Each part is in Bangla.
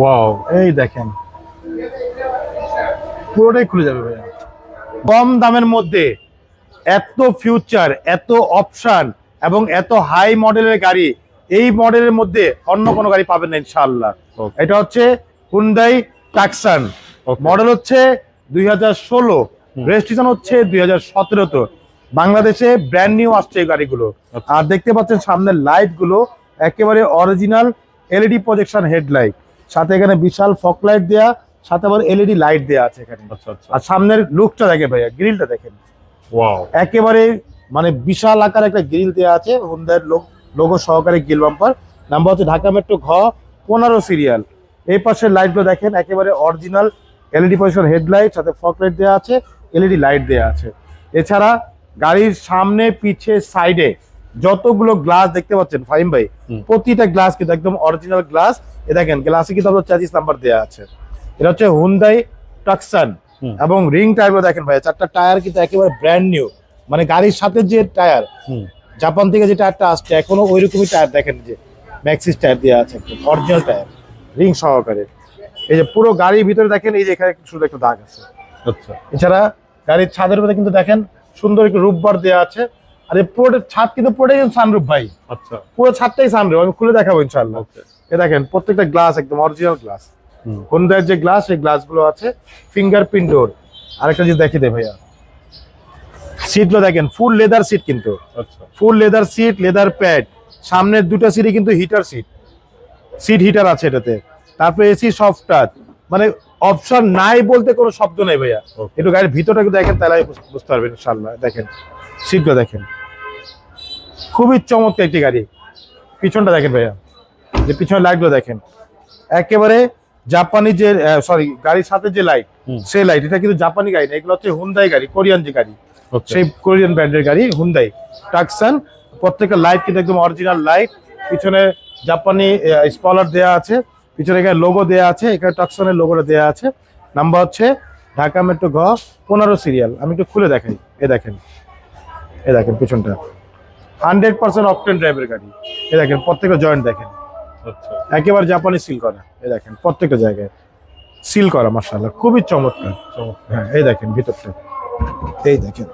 ওয়াও এই দেখেন। পুরোটাই খুলে যাবে ভাইয়া। কম দামের মধ্যে এত ফিউচার এত অপশন এবং এত হাই মডেলের গাড়ি এই মডেলের মধ্যে অন্য কোনো গাড়ি পাবেন না ইনশাআল্লাহ। এটা হচ্ছে হুন্ডাই টাকসান মডেল হচ্ছে দুই হাজার ষোলো রেজিস্ট্রেশন হচ্ছে দুই হাজার সতেরোতে। বাংলাদেশে ব্র্যান্ড নিউ আসছে এই গাড়িগুলো। আর দেখতে পাচ্ছেন সামনের লাইটগুলো একেবারে অরিজিনাল এলইডি প্রজেকশন হেডলাইট সাথে এখানে বিশাল ফক লাইট দেয়া সাথে আবার এলইডি লাইট দেয়া আছে এখানে। আচ্ছা আচ্ছা। আর সামনের লুকটা দেখেন ভাইয়া গ্রিলটা দেখেন। একেবারে মানে বিশাল আকার একটা গ্রিল দেওয়া আছে হুন্ডার লোগো সহকারে গ্রিল বাম্পার নাম্বার হচ্ছে ঢাকা মেট্রো ঘ পনেরো সিরিয়াল এই পাশের লাইটগুলো দেখেন একেবারে অরিজিনাল এলইডি পজিশন হেডলাইট সাথে ফক লাইট দেওয়া আছে এলইডি লাইট দেওয়া আছে। এছাড়া গাড়ির সামনে পিছে সাইডে যতগুলো গ্লাস দেখতে পাচ্ছেন ফাইম ভাই প্রতিটা গ্লাস কিন্তু একদম অরিজিনাল গ্লাস এ দেখেন গ্লাসে কিন্তু আপনার চার্জিস নাম্বার দেওয়া আছে। এটা হচ্ছে হুন্ডাই টাকসান এবং রিং টায়ারগুলো দেখেন ভাই চারটা টায়ার কিন্তু একেবারে ব্র্যান্ড নিউ মানে গাড়ির সাথে যে টায়ার জাপান থেকে যে টায়ারটা আসছে এখনও ওই রকমই টায়ার দেখেন যে ম্যাক্সিস টায়ার দেওয়া আছে অরিজিনাল টায়ার রিং সহকারে। এই যে পুরো গাড়ির ভিতরে দেখেন এই যে এখানে একটু শুধু একটা দাগ আছে। আচ্ছা। এছাড়া গাড়ির ছাদের উপরে কিন্তু দেখেন সুন্দর একটু রূপবার দেওয়া আছে। আর এই পুরোটা ছাদ কিন্তু পুরোটাই সানরূপ ভাই। আচ্ছা। পুরো ছাদটাই সানরূপ আমি খুলে দেখাবো ইনশাল্লাহ এ দেখেন প্রত্যেকটা গ্লাস একদম অরিজিনাল গ্লাস হোন্ডার যে গ্লাস সেই গ্লাসগুলো আছে ফিঙ্গারপ্রিন্ট ডোর আরেকটা জিনিস দেখিয়ে দে ভাইয়া। সিটগুলো দেখেন ফুল লেদার সিট কিন্তু। আচ্ছা। Full leather seat leather pad সামনের দুটো সিটই কিন্তু হিটার সিট সিট হিটার আছে এটাতে। তারপরে এসি সফট টাচ মানে অপশন নাই বলতে কোনো শব্দ নেই ভাইয়া. একটু গাড়ির ভিতরটা একটু দেখেন তাহলে বুঝ- বুঝতে পারবেন ইনশাল্লাহ দেখেন সিটগুলো দেখেন। খুবই চমৎকার একটি গাড়ি। পিছনটা দেখেন ভাইয়া। যে পিছনের লাইটগুলো দেখেন। একেবারে জাপানি যে সরি গাড়ির সাথে যে লাইট। সেই লাইট এটা কিন্তু জাপানি গাড়ি না এগুলো হচ্ছে হুন্দাই গাড়ি কোরিয়ান যে গাড়ি। সেই কোরিয়ান ব্র্যান্ডের গাড়ি হুন্দাই টাকসান প্রত্যেকটা লাইট কিন্তু একদম অরিজিনাল লাইট পিছনে জাপানি স্পলার দেয়া আছে। পিছনে এখানে লোগো দেয়া আছে। এখানে টাকসানের লোগোটা দেয়া আছে। নাম্বার হচ্ছে ঢাকা মেট্রো ঘ পনেরো সিরিয়াল আমি একটু খুলে দেখাই। এ দেখেন। এ দেখেন পিছনটা। হান্ড্রেড পার্সেন্ট অপটেন ড্রাইভের গাড়ি। এ দেখেন প্রত্যেকটা জয়েন্ট দেখেন। আচ্ছা। একেবারে জাপানি সিল করা। এ দেখেন প্রত্যেকটা জায়গায় সিল করা মার্শাল্লাহ খুবই চমৎকার। হ্যাঁ এই দেখেন ভিতরটা। এই দেখেন।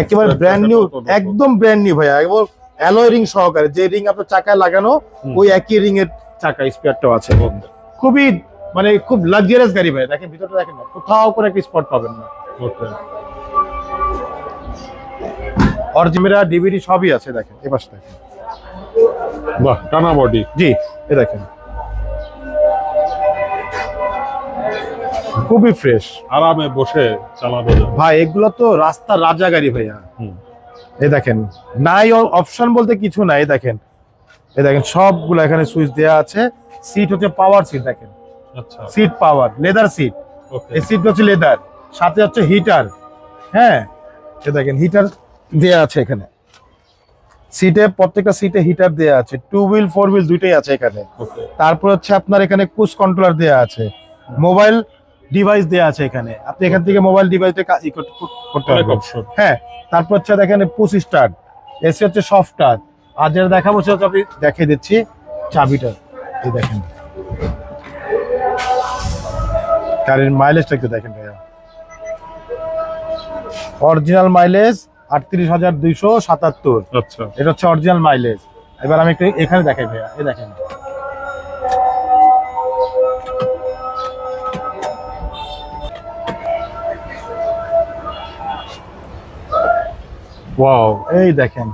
একেবারে ব্র্যান্ড নিউ একদম ব্র্যান্ড নিউ ভাইয়া। একবার অ্যালয় রিং সহকারে যে রিং আপনার চাকায় লাগানো ওই একই রিং এর চাকা স্পেয়ারটাও আছে। খুবই মানে খুব লাক্সারিয়াস গাড়ি ভাই দেখেন ভিতরটা দেখেন না কোথাও কোনো একটা স্পট পাবেন না। অরিজিমেরা ডিভিডি সবই আছে দেখেন এ পাশে দেখেন। বাহ টানা বডি। জি এ দেখেন। খুবই ফ্রেশ আরামে বসে চালাবো ভাই এগুলো তো রাস্তার রাজা গাড়ি ভাইয়া। হুম। এই দেখেন নাই অপশন বলতে কিছু নাই দেখেন। এ দেখেন সবগুলো এখানে সুইচ দেওয়া আছে। সিট হচ্ছে পাওয়ার সিট দেখেন। আচ্ছা। Seat power leather seat okay এই সিট হচ্ছে লেদার সাথে হচ্ছে হিটার হ্যাঁ এ দেখেন হিটার দেয়া আছে এখানে। সিটে প্রত্যেকটা সিটে হিটার দেয়া আছে। টু হুইল ফোর হুইল দুইটাই আছে এখানে। তারপর হচ্ছে আপনার এখানে কুস কন্ট্রোলার দেয়া আছে। মোবাইল ডিভাইস দেয়া আছে এখানে। আপনি এখান থেকে মোবাইল ডিভাইসে কাজ করতে পারবেন। অপশন হ্যাঁ তারপর হচ্ছে দেখেন পুশ স্টার্ট এসে হচ্ছে সফট টাচ আর যেটা দেখাবো সেটা হচ্ছে আপনি দেখিয়ে দিচ্ছি চাবিটা। এই দেখেন। গাড়ির মাইলেজটা একটু দেখেন ভাইয়া। অরিজিনাল মাইলেজ আটত্রিশ হাজার দুইশো সাতাত্তর। আচ্ছা। এটা হচ্ছে অরিজিনাল মাইলেজ এবার আমি একটু এখানে দেখাই ভাইয়া এই দেখেন। ওয়াও এই দেখেন।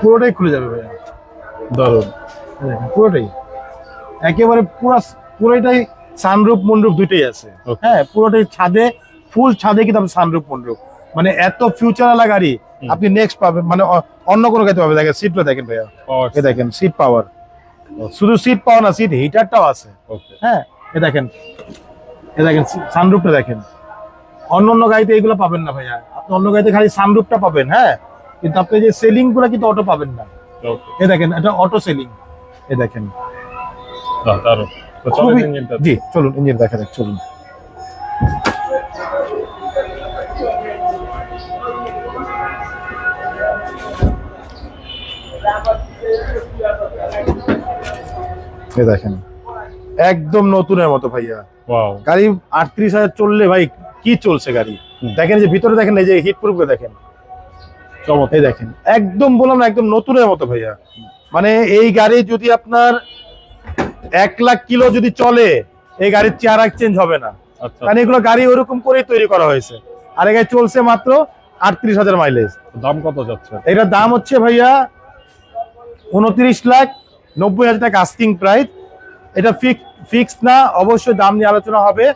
পুরোটাই খুলে যাবে ভাইয়া। দারুণ। পুরোটাই। একেবারে পুরো পুরোটাই সানরূপ মন্ডপ দুইটাই আছে. হ্যাঁ পুরোটাই ছাদে ফুল ছাদে কিন্তু সানরূপ মন্ডপ মানে এত ফিউচার আলা গাড়ি আপনি নেক্সট পাবেন মানে অন্য কোনো গাড়িতে পাবেন। দেখেন সিটটা দেখেন ভাইয়া। এ দেখেন সিট পাওয়ার শুধু সিট পাওয়ার না সিট হিটারটাও আছে। ওকে হ্যাঁ এ দেখেন এ দেখেন সানরূপটা দেখেন। অন্য অন্য গাড়িতে এগুলো পাবেন না ভাইয়া। আপনি অন্য গাড়িতে খালি সানরূপটা পাবেন হ্যাঁ? কিন্তু আপনি যে সেলিংগুলো কিন্তু অটো পাবেন না। ওকে এ দেখেন এটা অটো সেলিং এ দেখেন। জি চলুন ইঞ্জিন দেখা যাক চলুন। এই দেখেন। একদম নতুনের মতো ভাইয়া। গাড়ি আটত্রিশ হাজার চললে ভাই কি চলছে গাড়ি। দেখেন যে ভিতরে দেখেন এই যে হিট প্রুফে দেখেন। এই দেখেন একদম বললাম না একদম নতুনের মতো ভাইয়া। মানে এই গাড়ি যদি আপনার এক লাখ কিলো যদি চলে এই গাড়ির চেয়ার চেঞ্জ হবে না। আচ্ছা। কারণ এগুলো গাড়ি ওরকম করেই তৈরি করা হয়েছে। আর এই গাড়ি চলছে মাত্র আটত্রিশ হাজার মাইলেজ দাম কত যাচ্ছে? এটার দাম হচ্ছে ভাইয়া উনত্রিশ লাখ নব্বই হাজার টাকা আস্কিং প্রাইস এটা ফিক্স না অবশ্যই দাম নিয়ে আলোচনা হবে।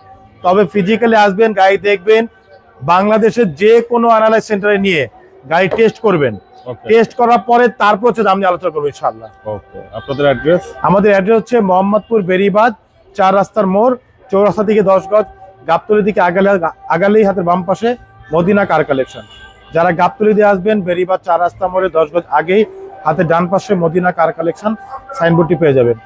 তবে ফিজিক্যালি আসবেন গাড়ি দেখবেন বাংলাদেশের যে কোনো অ্যানালাইজ সেন্টারে নিয়ে গাড়ি টেস্ট করবেন। টেস্ট করার পরে তারপর হচ্ছে দাম নিয়ে আলোচনা করব ইনশাল্লাহ ওকে আপনাদের অ্যাড্রেস আমাদের অ্যাড্রেস হচ্ছে মোহাম্মদপুর বেরিবাদ চার রাস্তার মোড় চৌরাস্তা থেকে দশ গজ গাবতলি দিকে আগালে আগালেই হাতের বাম পাশে মদিনা কার কালেকশন যারা গাবতলি দিয়ে আসবেন বেরিবাদ চার রাস্তা মোড়ে দশ গজ আগেই হাতে ডান পাশে মদিনা কার কালেকশন সাইনবোর্ডটি পেয়ে যাবেন।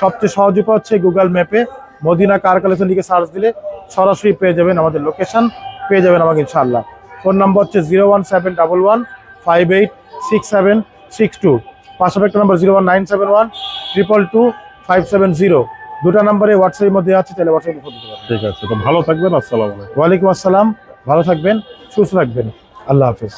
সবচেয়ে সহজ উপায় হচ্ছে গুগল ম্যাপে মদিনা কার কালেকশন লিখে সার্চ দিলে সরাসরি পেয়ে যাবেন আমাদের লোকেশন পেয়ে যাবেন আমাকে ইনশাআল্লাহ। ফোন নম্বর হচ্ছে zero one seven double one five eight six seven six two. পাশাপাশি একটা number zero one nine seven one triple two five seven zero. দুটো নাম্বারে হোয়াটসঅ্যাপের মধ্যে আছে তাহলে হোয়াটসঅ্যাপে ফোন দিতে পারেন ঠিক আছে তো ভালো থাকবেন আসসালামু আলাইকুম। ওয়ালাইকুম আসসালাম ভালো থাকবেন সুস্থ থাকবেন। আল্লাহ হাফিজ।